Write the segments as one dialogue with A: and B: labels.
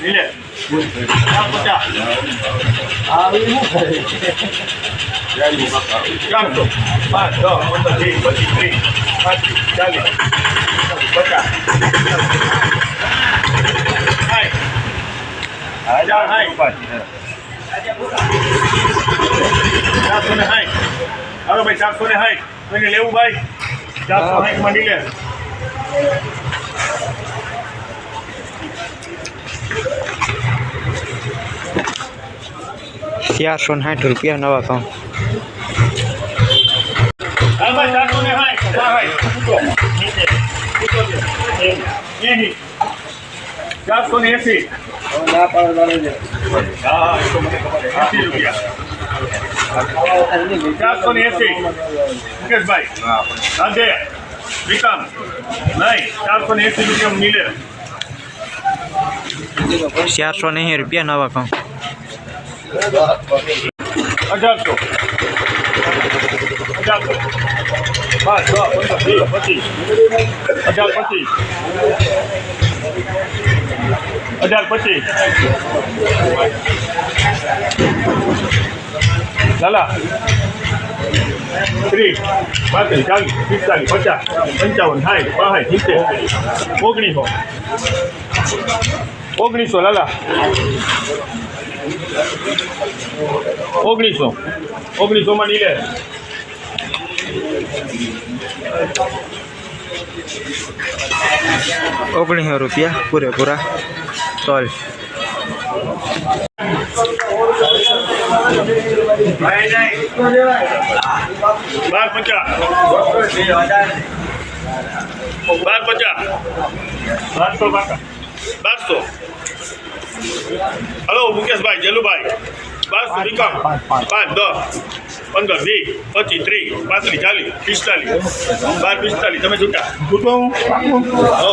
A: લીલે ચાર પચાસ ચારસો પાંચ દસ પંદર વીસ પચીસ ત્રીસ પાંત્રીસ ચાલીસ પચાસ સાઠ હજાર સાઠ ચારસો ને સાઠ હાલો ભાઈ ચારસો ને સાઠ કોઈને લેવું ભાઈ ચારસો સાઠમાં ડીલે
B: ચારસો ને સાઠ રૂપિયા નવા કામ
A: ચારસો ને. એંસી. ચારસો ને એસી મુકેશભાઈ રાધે વિકામ રૂપિયા
B: નવા કામ
A: અઢારસો અઢારસો પાંચ દસ પંદર વીસ પચીસ અઢાર પચીસ અઢાર પચીસ લાલા ત્રીસ પાંત્રીસ ચાલીસ પિસ્તાલીસ પચાસ પંચાવન સાઠ બાસઠ સિત્તેર ઓગણીસો ઓગણીસો લાલા ઓગણીસો. ઓગણીસોમાં નીલે.
B: ઓગણીસો રૂપિયા પૂરેપૂરા. તોલ
A: બાર પચાસ બાર પચાસ બારસો. બારસો. હલો મુકેશભાઈ જેલુભાઈ બસ વિકામ પાંચ દસ પંદર, વીસ, પચીસ, ત્રીસ, પાંત્રીસ, ચાલીસ, પિસ્તાલીસ, બાર, પિસ્તાલીસ, તમે છૂટા હો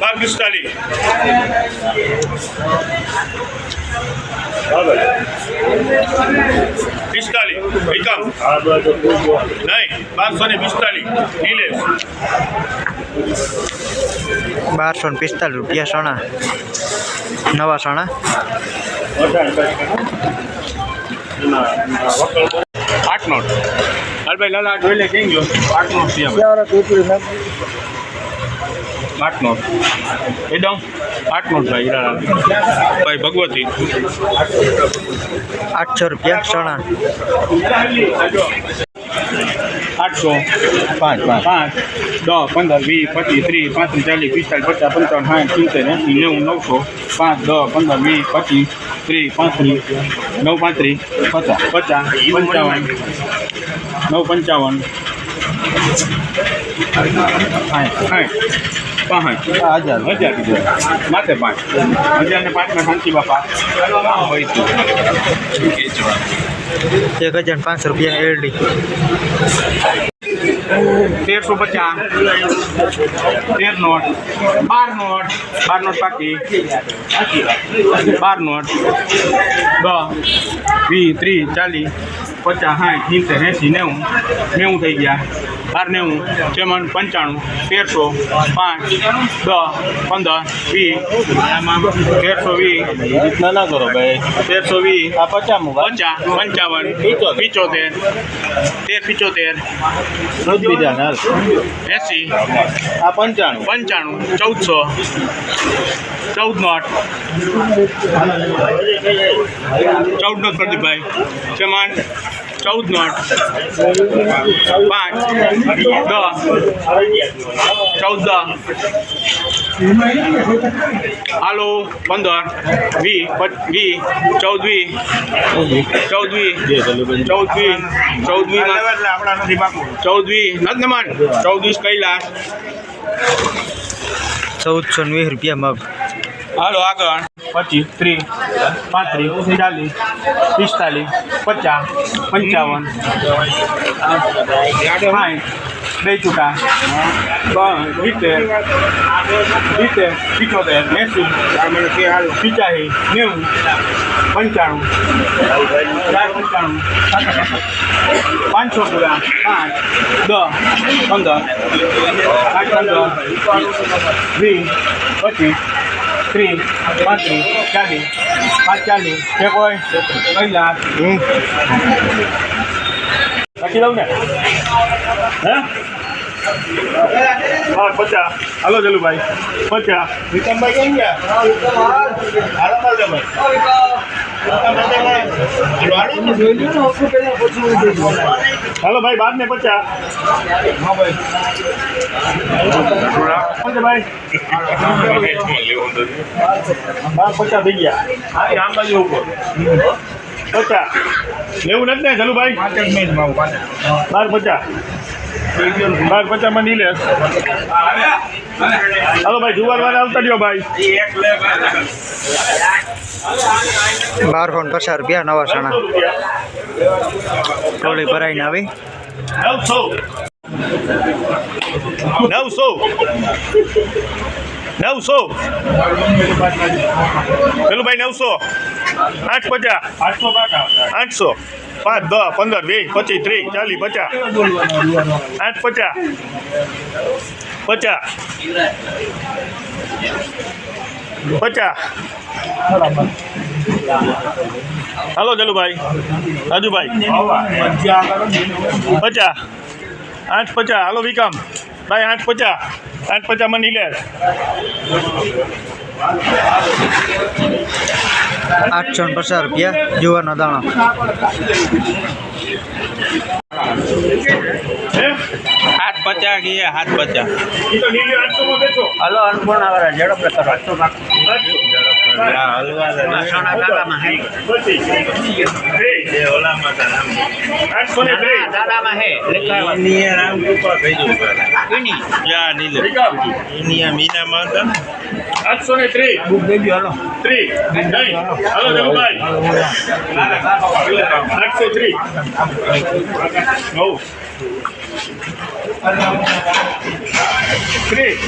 A: બાર, પિસ્તાલીસ. પિસ્તાલીસ વિકામ નહીં, બારસો ને પિસ્તાલીસ, નીલેશ.
B: બારસો ને પિસ્તાલીસ રૂપિયા સણા નવા સણા
A: આઠ નોટ હાલભાઈ લાલા જોઈ લે કેમ ગયો? આઠ નોટ છે આઠ નોટ એકદમ આઠ નોટ ભાઈ હીરાલાલ ભાઈ ભગવતી.
B: આઠસો રૂપિયા સણા
A: આઠસો. પાંચ પાંચ. દસ પંદર વીસ પચીસ ત્રીસ પાંત્રીસ ચાલીસ પિસ્તાલીસ પચાસ પંચાવન સાઠ સિત્તેર એંસી નેવું નવસો. પાંચ દસ પંદર વીસ પચીસ ત્રીસ પાંત્રીસ નવ પાંત્રીસ પચાસ. પચાસ પંચાવન નવ પંચાવન પાંચ. હજાર. હજાર માથે પાંચ. હજાર ને પાંચમાં શાંતિ બાપા હોય તો
B: એક હજાર પાંચસો રૂપિયા એરડી
A: તેરસો પચાસ. તેર નોટ. બાર નોટ. બાર નોટ પાકી બાર નોટ. દસ, વીસ, ત્રીસ, ચાલીસ, પચાસ, સાઠ, સિત્તેર એંસી નેવું. નેવું થઈ ગયા. બાર નેવું ચેમન પંચાણું તેરસો પાંચ દસ પંદર વીસ તેરસો વીસ
C: રીતના ના કરો ભાઈ.
A: તેરસો વીસ
C: આ પચાસ
A: પચાસ પંચાવન પિચોતેર. તેર પિચોતેર.
C: બીજા હાલ. આ પંચાણું.
A: પંચાણું ચૌદસો. ચૌદ નોટ ચૌદ નોટ પ્રદીપભાઈ. ચમાન. ચૌદ નોટ પાંચ દસ ચૌદ. હાલો પંદર વી વી ચૌદ વી ચૌદ વી ચૌદ વી ચૌદ વી ચૌદ વી નથી ને માન ચૌદ વીસ કૈલાસ.
B: ચૌદસો ને વીસ રૂપિયા મગ
A: હાલો આગળ. પચીસ, ત્રીસ, પાંત્રીસ, ચાલીસ, પિસ્તાલીસ, પચાસ, પંચાવન, સાઠ બે ચૂકા સિત્તેર સિત્તેર પિચોતેર એંસી પિચાસી નેવું, પંચાણું, ચાર, પંચાણું, પાંચસો પૂરા પાંચ દસ, પંદર, આઠ, પંદર, વીસ, પચીસ ત્રીસ પાંત્રીસ ચાલીસ પાંચ ચાલીસ એક હોય પહેલા
D: રાખી દઉં ને? હે? હા, પચાસ. હાલો જલુભાઈ, પચાસ.
A: વિક્રમભાઈ હાલો
D: ભાઈ બાદ ને પચાસ
A: ભાઈ.
D: બાર પચાસ થઈ ગયા. આમ બાજુ ઉપર પચાસ લેવું નથી ને
A: ચાલુ મિનિટ
D: બાર પચાસ બાર પચાસમાં નહીં લે હાલો ભાઈ જુવાર વાળા આવતા રહ્યો ભાઈ.
B: બારસો ને પચાસ રૂપિયા નવા સણા. ટોળી ભરાઈને આવી.
D: નવસો. નવસો. નવસો પેલું ભાઈ નવસો. આઠ પચાસ. આઠસો આઠસો. પાંચ, દસ, પંદર, વીસ, પચીસ, ત્રીસ, ચાલીસ, પચાસ. આઠ, પચાસ. પચાસ. પચાસ. હાલો, જલુભાઈ. રાજુભાઈ. પચાસ. આઠ, પચાસ. હાલો વિકામ ભાઈ, આઠ, પચાસ. આઠ, પચાસમાં નીલે
B: આઠસો ને પચાસ રૂપિયા જુવારનો દાણો.
A: હાથ પચાસ ગયા હાથ
D: પચાસમાં
A: હલો અન્નપૂર્ણા વાળા ઝડપ કરો.
D: પછી ત્રીસ. આઠસો ને ત્રીસ. વિકામ આઠસો ને ત્રીસ. ત્રીસ. નહીં. હાલો. જલુભાઈ આઠસો ત્રીસ. નવ. ત્રીસ.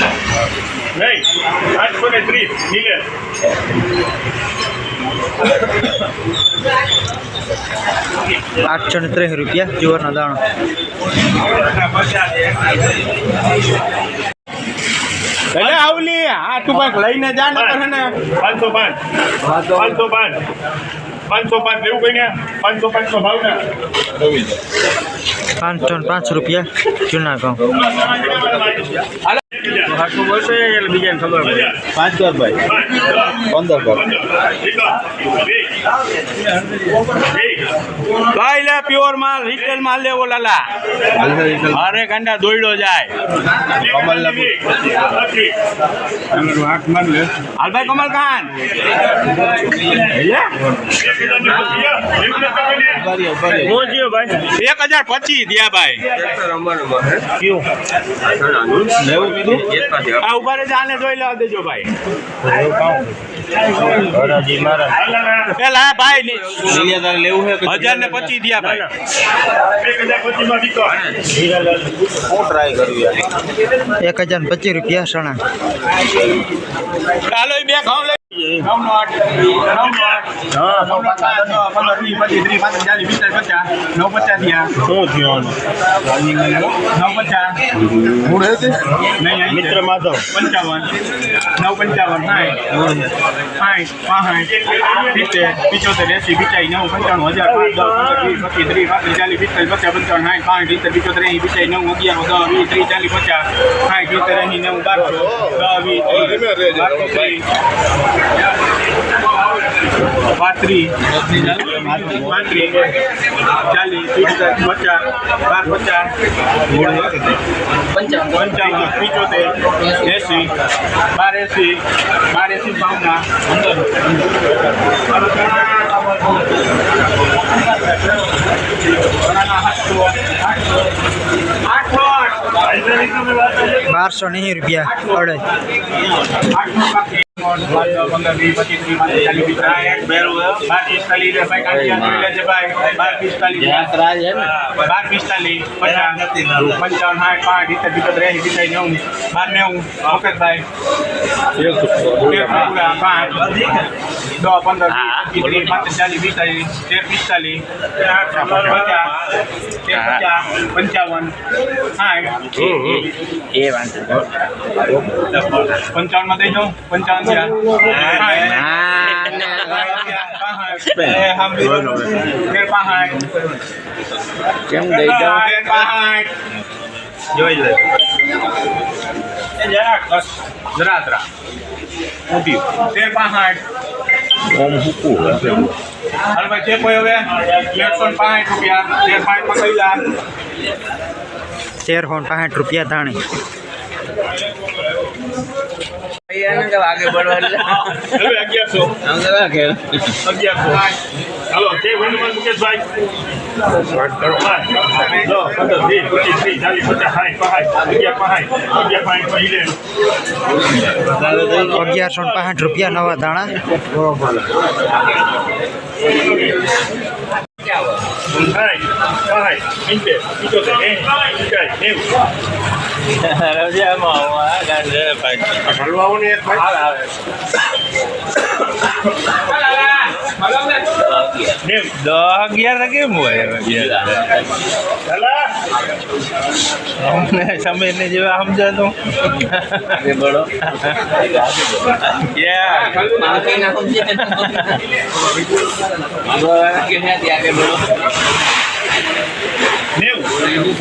D: નહીં. આઠસો ને ત્રીસ. નીલે
B: આઠસો ને ત્રીસ રૂપિયા જુવારનો દાણો.
A: એટલે આવલી આ તું કંઈક લઈને જા ને કરે ને
D: પાંચસો પાંચ. પાંચસો પાંચ. પાંચસો પાંચ લેવું કઈ ને? પાંચસો પાંચસો ભાવ ને?
B: પાંચસો ને પાંચ રૂપિયા. જૂના કહું?
A: હાથું બોલશે એટલે બીજાને ખબર પડે. પાંચ કર ભાઈ. પંદર કર ભાઈ લે પ્યોર માલ રિટેલ માલ લેવો લાલા. અરે ગાંડા દોડ્યો જાય. હાલભાઈ કમલ ખાન. એક હજાર પચીસ દિયા ભાઈ. લેવું કીધું આ ઊભા રહેજો, આને જોઈ લેવા દેજો ભાઈ. પેલા ભાઈ ની- હજાર ને પચીસ દિયા ભાઈ.
B: એક હજાર પચીસ રૂપિયા સણા.
A: ચાલો એ બે ઘઉં ઘઉંનો આઠ. નવ પચાસ થયા. નહીં, અહીં છે. પંચાવન નવ પંચાવન સાઠ સાઠ પિચોતેર એસી પિચાઈ નવ પંચાણું હજાર પાંચ ત્રીસ ચાલીસ પિસ્તાલીસ પચાસ પંચાવન સાઠ પાંચ સિત્તેર પિચોતેર એસી પિચાઈ નવ અગિયાર દસ વીસ ત્રીસ પચાસ સાઠ સિત્તેર એસી નવ બારસો દસ વીસ ત્રીસ બારસો ત્રીસ પાંત્રીસ પાંત્રીસ ચાલીસ પિસ્તાલીસ પચાસ બાર પચાસ પંચાવન પિચોતેર એસી બાર એસી બાર એસી ભાવના પંદર આઠસો આઠ
B: બારસો નહીં રૂપિયા અઢાઈ
A: આઠસો પંદર વીસ પચીસ ત્રીસ ચાલીસ પિસ્તાલીસ બાર પિસ્તાલીસ ભાઈ કાઢી આપી ભાઈ બાર પિસ્તાલીસ બાર પિસ્તાલીસ પંચાવન. સાઠ પાંચ સિત્તેર પિત્તોતેર એંસી પિસ્તાલીસ નેવું. બાર નેવું. પાંચ. દસ પંદર વીસ પચીસ ત્રીસ પાંત્રીસ ચાલીસ પિસ્તાલીસ તેર પિસ્તાલીસ પચાસ તેર પંચાવન. સાઠ
B: એ. વાંધો
A: પંચાવનમાં દઈ જાઉં પંચાવન
B: કેમ દઈ
A: જોઈ લે જરાક રૂપિયા તેર
B: પાંચમાં રૂપિયા
D: અગિયારસો હાલો તે વનમાં મુકેશભાઈ. પાંચ, દસ, પંદર, વીસ, પચીસ, ત્રીસ, ચાલીસ, પચાસ, સાઠ, પાંસઠ, અગિયાર
B: અગિયારસો પાંઠ રૂપિયા નવા દાણા
D: નેવું.
A: અગિયાર કેમ હોય. અમને સમય ને જેવા સમજાતો
D: નેવું. દસ,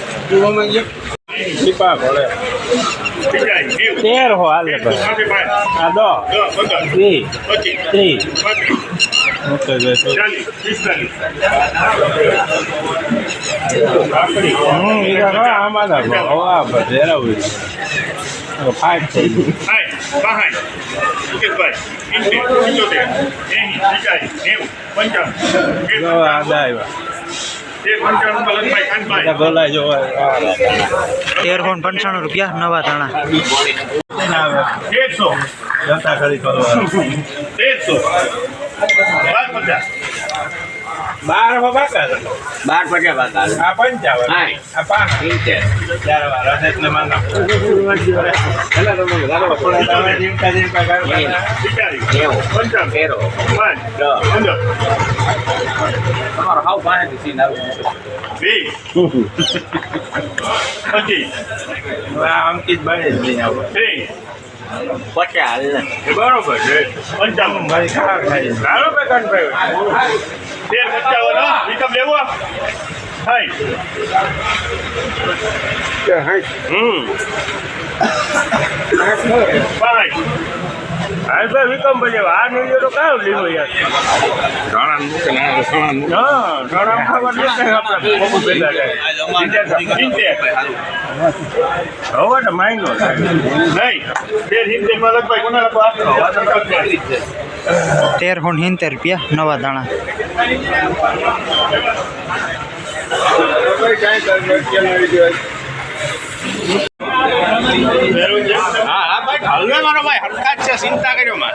A: દીપા ભળે
D: બીજા, નેવું.
A: તેર હો હાલે આ દો. ત્રીસ
D: પાંત્રીસ,
A: ઓકે. હમ એ આમાં તો હવા પર ધેરાવું ફાઈટ થઈ
D: ગયું બાસઠ, મુકેશભાઈ, સિત્તેર, પિત્તોતેર, એંસી, એકાસી, નેવું, પંચાણું, એક પંચાણું
B: રૂપિયા નવા તાણા
D: એકસો,
A: ખરી કરવાનું
D: એકસો પચાસ,
A: બાર હો બાકા
E: બાર પચાસ બાકા
A: આ પંચાવન. આ પાંચ.
E: સિત્તેર
A: ચાર વાર ને માના.
E: તમે વધારો
A: તમે જીવતા જીવતા
D: પિસ્તાલીસ,
E: નેવું તેરો
D: પાંચ,
E: દસ
D: પંદર,
E: તમારો હાવ પાસે સીન આવું
D: વીસ, પચીસ,
A: જ નહીં આવું.
D: ત્રીસ,
E: પચાસ
A: બરોબર છે
D: પંચાવન, ચાલો બે કાનભાઈ. તેર પંચાવન વિકમ લેવો હાઈ હમ પાંચ
A: હાલ ભાઈ વિકમ ભાઈ આ નહીં તો કાવ લીધો યાર? હા ઘણા ખબર નથી આપણે બહુ ભેગા થાય હવે તો માંગ્યો
D: નહીં તેર સિત્તેરમાં લગભગ કોના
B: તેર સિત્તેર રૂપિયા નવા દાણા.
A: હા. હા ભાઈ હલવે મારો ભાઈ હરકત છે ચિંતા કર્યો માં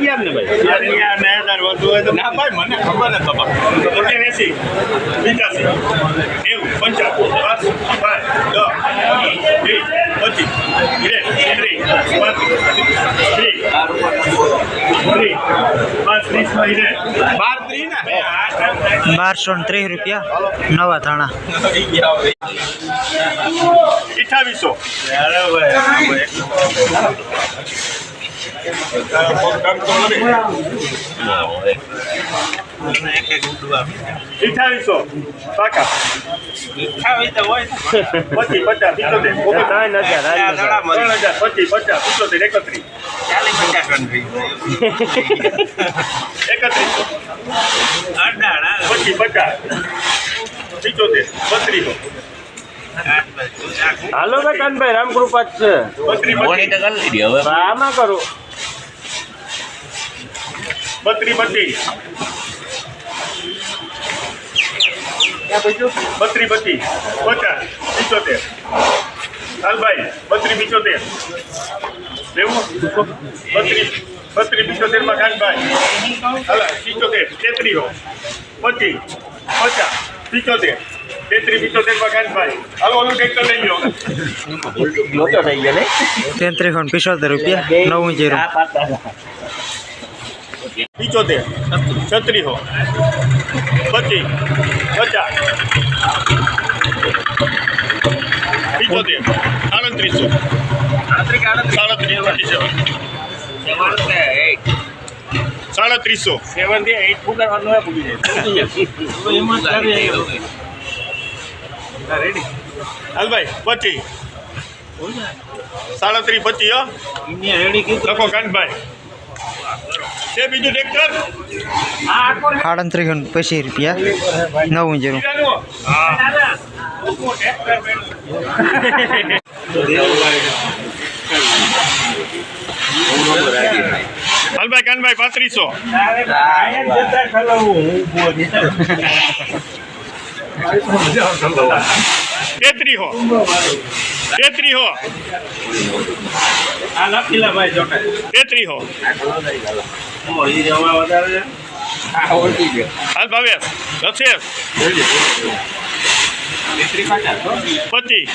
A: અગિયાર ને ભાઈ? અગિયાર ને હજાર વધુ હોય તો ના ભાઈ મને ખબર નથી બાપા.
D: એસી પંચ્યાસી એવું પંચાવન પાંચ પાંચ દસ વીસ પચીસ ત્રીસ ત્રીસ પાંત્રીસ
B: બારસો ને ત્રીસ રૂપિયા. નવા ધાણા.
D: અઠાવીસો. અઠાવીસો. પાકા. પચીસ પચાસ પિત્તોતેર ત્રણ હજાર પચીસ પચાસ પિત્તોતેર એકત્રીસ. એકત્રીસો. પચીસ પચાસ. પિત્તોતેર બત્રીસો.
A: હાલો ભાઈ કાનભાઈ રામકૃપા જ છે આમાં કરું.
D: બત્રીસ બત્રી. બત્રીસ બત્રીસ પચાસ પિચોતેર. લાલભાઈ બત્રીસ પિચોતેર. લેવું? બત્રીસ બત્રીસ પિત્તોતેરમાં કાનભાઈ પિચોતેર તેત્રીસ પચીસ પચાસ પિચોતેર. તેત્રીસ પિત્તોતેરમાં કાનભાઈ હાલો ઓલું ટ્રેક્ટર લઈ લો
B: તેત્રીસ ખંડ પિસોતેર રૂપિયા નવ જીરો
D: પિત્તોતેર છત્રીસો પચીસ પચાસ પિચોતેર સાડત્રીસો સાડત્રીસ હાલભાઈ પચીસ. સાડત્રીસ પચીસ લખો કાનભાઈ. છે બીજું ટ્રેક્ટર
B: સાડત્રીસ ખંડ પચીસ રૂપિયા. નવું જીરો
D: હાલભાઈ કાનભાઈ પાંત્રીસો. તેત્રી હો. તેત્રી હો. તેત્રી હો. હાલ ભાવેશ તેત્રી પચીસ.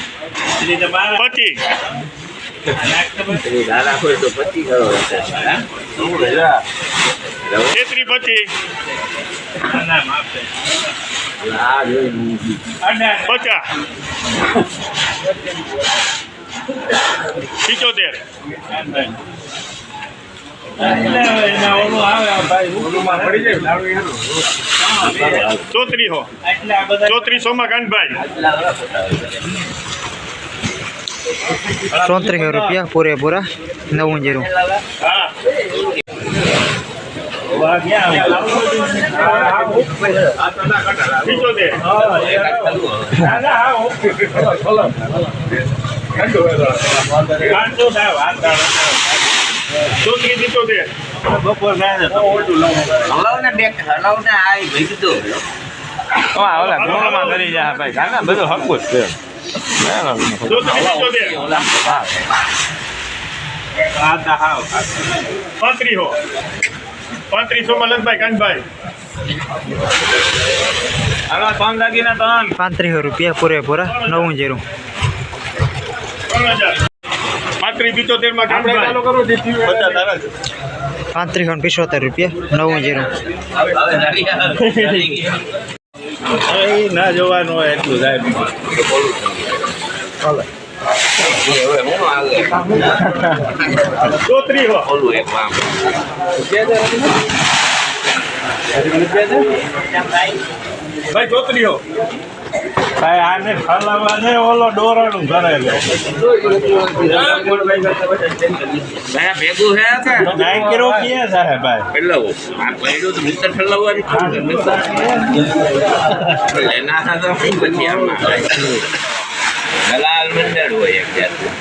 D: પચાસ. પિચોતેર ચોત્રીસો. ચોત્રીસો માં કાનભાઈ.
B: ચોત્રીસ રૂપિયા પૂરેપૂરા નવ જીરો.
D: હા પિચોતેર ચોત્રી પિચોતેર
A: કરી જાય ભાઈ. કાકા બધું હકું જ છે.
D: ચોત્રી પિચોતેર પાંત્રી હો પાંત્રીસો માં લખભાઈ કાનભાઈ
A: ત્રણ દાગીના ત્રણ
B: પાંત્રીસ રૂપિયા નવ જીરો
D: હજાર પાંત્રીસ પિચોતેરમાં.
B: પાંત્રીસ ખંડ પિસોતેર રૂપિયા. નવું જીરો
A: એ ના જોવાનું હોય એટલું જાય ને ઓલો ડોરાનું ઘરે છે
E: ભેગું હે. કે
A: નાઈ સાહેબ ભાઈ
E: ફેલાવો આ પડ્યું તો મિત્ર ફેલાવવાની આમાં દલાલ મંડળ હોય એક જાતનું.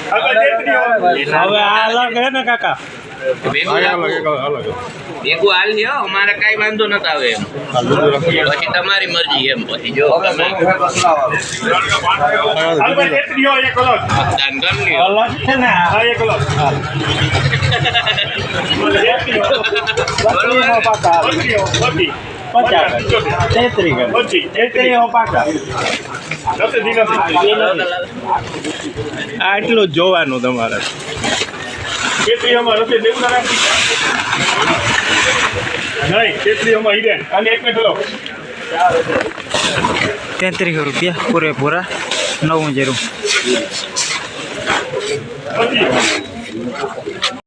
D: હવે
A: આ અલગ હે ને કાકા?
E: ભેગું ભેગું હાલ હો, અમારે કાંઈ વાંધો નતા આવે એમ. પછી તમારી મરજી એમ પછી જો. તમે મતદાન કરી લ્યો.
A: અલગ
D: તેત્રી હો
A: પાકા
D: બત્રી
A: પચાસ તેત્રીસ કરે.
D: પચીસ
A: તેત્રીસ હો પાકા
D: નથી દી નથી
A: આ એટલું જ જોવાનું તમારે
D: તેત્રીસો તેત્રી
B: રૂપિયા પૂરેપૂરા નવ જેરું
D: પચીસ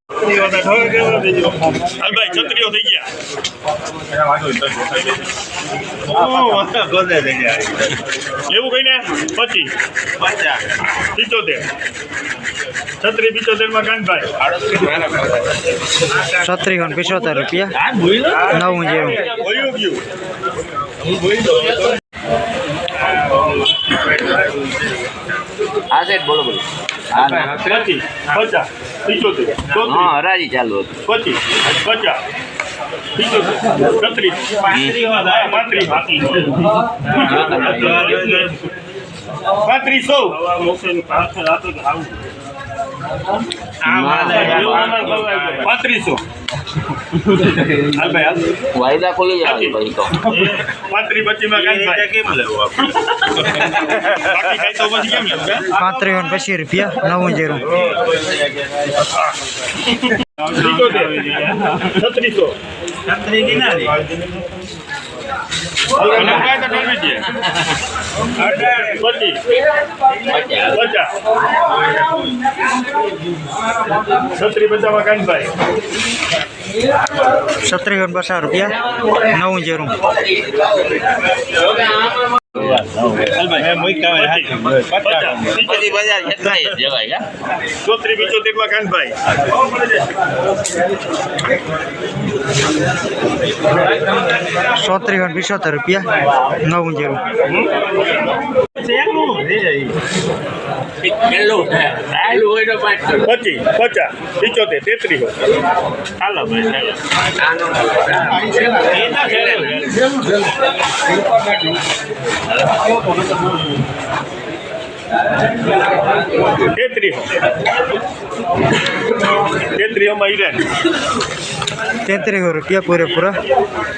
D: હાલભાઈ છત્રીઓ થઈ ગયા. એવું કહીને? પચીસ. પિચોતેર. છત્રી પિચોતેરમાં કાનભાઈ
B: છત્રી ને પિચોતેર રૂપિયા. નવું
D: જેવું.
E: હા સાહેબ બોલો બોલો.
D: પચીસ પચાસ પિચોતેર
E: હા હરાજી ચાલુ હતું
D: પચીસ પચાસ છત્રીસ પાંત્રીસ પાંત્રીસો પાંત્રીસો. હાલ ભાઈ હાલ
E: વાયદા ખોલી જાય ભાઈ તો.
D: પાંત્રીસ પચીસ કેમ લેવું બાકી કઈ તો પછી કેમ લેવું હે?
B: પાંત્રીસો પચીસ રૂપિયા નવું જીરું.
D: છત્રીસો. છત્રી કાંઈ છત્રી પચાસમાં કાનભાઈ
B: છત્રીસો ગણ પચાસ રૂપિયા નવું જીરું
D: ચોત્રી પિચોતેરમાં કાનભાઈ
B: ચોત્રીસો પિચોતેર રૂપિયા. નવું
E: જેવું
D: પચીસ પચાસ પિચોતેર તેત્રીસ હાલો. ચાલો તેત્રીસો તેત્રીસોમાં ઈરાન
B: તેત્રીસો રૂપિયા પૂરેપૂરા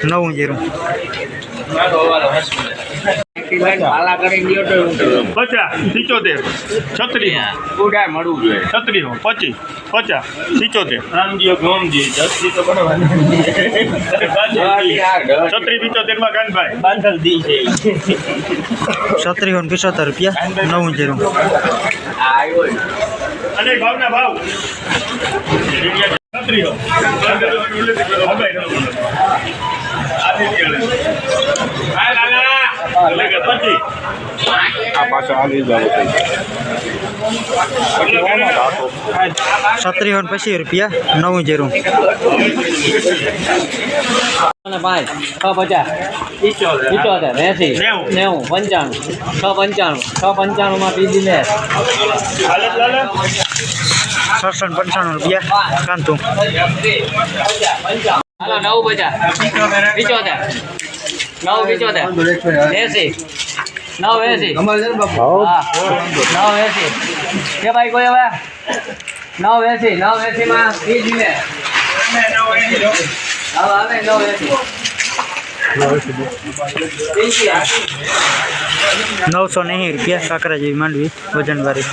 B: નવું જીરું
E: પાલા કરી ગયો તો એવું થયું.
D: પચાસ પિચોતેર છત્રીસો.
E: ઉડાય મળવું જોઈએ
D: છત્રી પચીસ પચાસ પિચોતેર છત્રી પિચોતેરમાં કાનભાઈ
B: છત્રીસો ને પિચોતેર રૂપિયા? નવું જીરું.
D: અને ભાવના ભાવ? પચીસ
B: છત્રીસો ને પચીસ રૂપિયા નવું જીરું
F: અને પાંચ છ પચાસ પિચોતેર એસી નેવું પંચાણું છ પંચાણું છ પંચાણુંમાં પીજી લે
B: છસો ને પંચાણું રૂપિયા કાંતું
F: હાલો નવ પચાસ પિચોતેર નવ પિચોતેર એસી. નવ એસી. નવ એસી. કે ભાઈ કોઈ હવે? નવ એસી નવ એસીમાં પીજી લે હવે આવે નવ એસી.
B: નવસો ને એંસી રૂપિયા કાંકરા જેવી માંડવી વજનવાળી.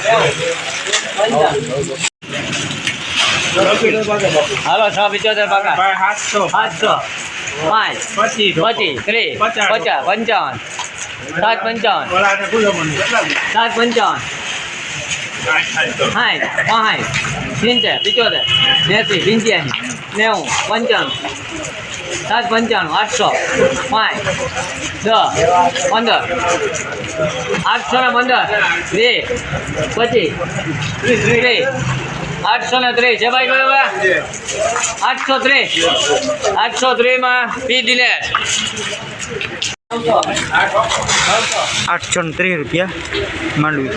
F: હાલો છ પિચોતેર પાકા. સાતસો પાંચ પચીસ ત્રીસ પચાસ પંચાવન સાત પંચાવન સાત પંચાવન સાઠ પાંઠ સિત્તેર પિચોતેર એંસી પંચ્યાસી નેવું પંચાણું સાત પંચાણું આઠસો પાંચ દસ પંદર આઠસો ને પંદર વીસ પચીસ ત્રીસ આઠસો ને ત્રીસ. છે ભાઈ કયો આઠસો ત્રીસ. આઠસો ત્રીસમાં પી દિલે
B: આઠસો ને ત્રીસ રૂપિયા માંડવી.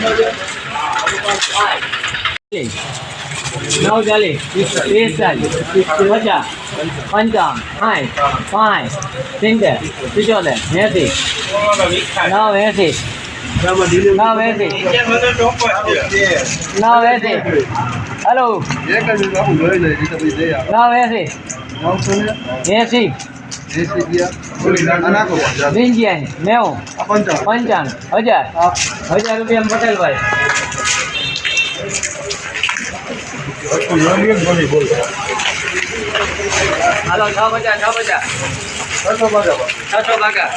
F: નવ ચાલીસ ત્રીસ ચાલીસ પચાસ પંચાવન સાઠ પાંચ સિત્તેર પિચોતેર એસી નવ એસી નવ એંસી નવ એંસી હલો નવ એંસી એંસી પંચ્યાસી નેવું પંચાણું. હજાર. હજાર રૂપિયા પટેલભાઈ. હાલો છ પચાસ છ પચાસ. છસો બાકા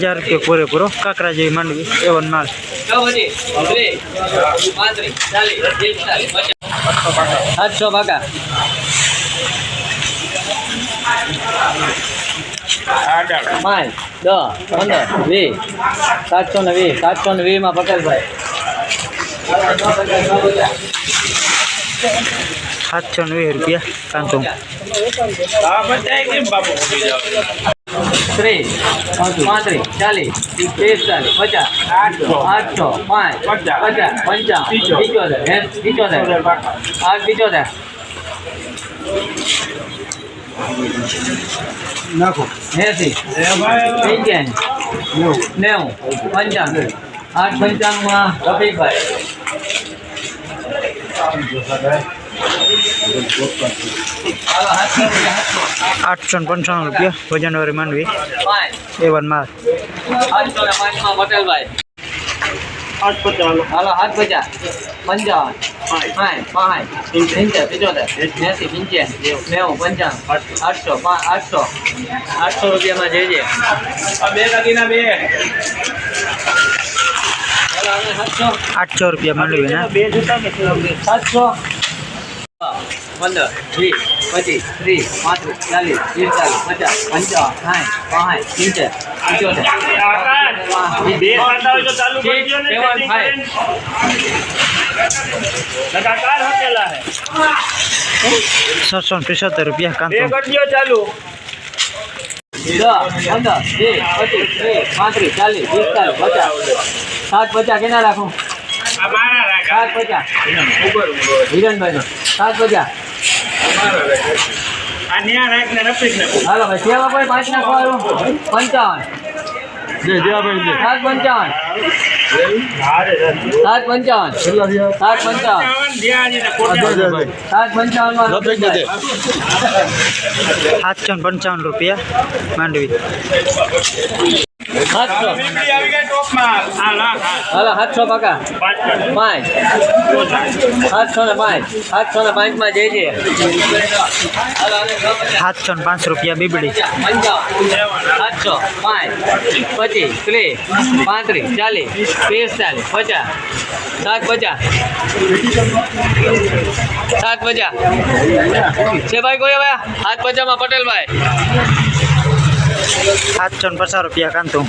B: હજાર રૂપિયા પૂરેપૂરો. કાંકરા જેવી માંડવી. એવો માલ
F: સાતસો પાકા પાંચ દસ પંદર વીસ. સાતસો ને વીસ સાતસો ને વીસમાં પટેલભાઈ.
B: સાતસો ને વીસ રૂપિયા. કાંતું.
F: ત્રીસ પાંત્રીસ ચાલીસ પિસ્તાલીસ પચાસ આઠસો પાંચ પચાસ પંચાવન પિચોતેર પિચોતેર. આઠ પિચોતેર. એસી પંચ્યાસી નેવું પંચાણું આઠ પંચાણુંમાં રફીકભાઈ હાલો, હાથસો રૂપિયા,
B: આઠસો ને પંચાણું રૂપિયા વજનવાળી માંડવી
F: પાંચ
B: એ વન માલ
F: આઠસો ને પાંચમાં પટેલભાઈ
A: આઠ પચાસ
F: હાલો હાથ પચાસ પંચાવન પાંચ પાંચ સિત્તેર પિચોતેર એસી પંચ્યાસી નેવું પંચાણું આઠસો પાંચ આઠસો આઠસો રૂપિયામાં જઈએ
A: બે દાગીના બે
F: હાલો હવે સાતસો
B: આઠસો રૂપિયા માંડવી ના
A: બે જૂતા કે
F: સાતસો પંદર વીસ પચીસ ત્રીસ પાંત્રીસ ચાલીસ પિસ્તાલીસ પચાસ પંચાવન સાઠ પાંચ સિત્તેર પિચોતેર.
B: પિસોતેર રૂપિયા
D: કામ ચાલુ.
F: દસ પંદર વીસ પચીસ ત્રીસ પાંત્રીસ ચાલીસ પિસ્તાલીસ પચાસ. સાત પચાસ કેના રાખું? સાત પચાસ હિરણભાઈ નો સાત પચાસ હાલો ભાઈ સેવા ભાઈ પાંચ નાખવાનું પંચાવન. સાત પંચાવન. સાત પંચાવન. સાત પંચાવન. સાત પંચાવન
B: સાતસો ને પંચાવન રૂપિયા માંડવી.
F: સાતસો હાલો સાતસો પાકા. પાંચ સાતસો ને પાંચ. સાતસો ને પાંચમાં જઈ જઈએ.
B: સાતસો ને પાંચ રૂપિયા બીબડી.
F: સાતસો પાંચ. પચીસ ત્રીસ પાંત્રીસ ચાલીસ પિસ્તાલીસ પચાસ. સાત પચાસ. સાત પચાસ. છે ભાઈ કોઈ હવે? સાત પચાસમાં પટેલભાઈ.
B: સાતસો ને પચાસ રૂપિયા કાંતું.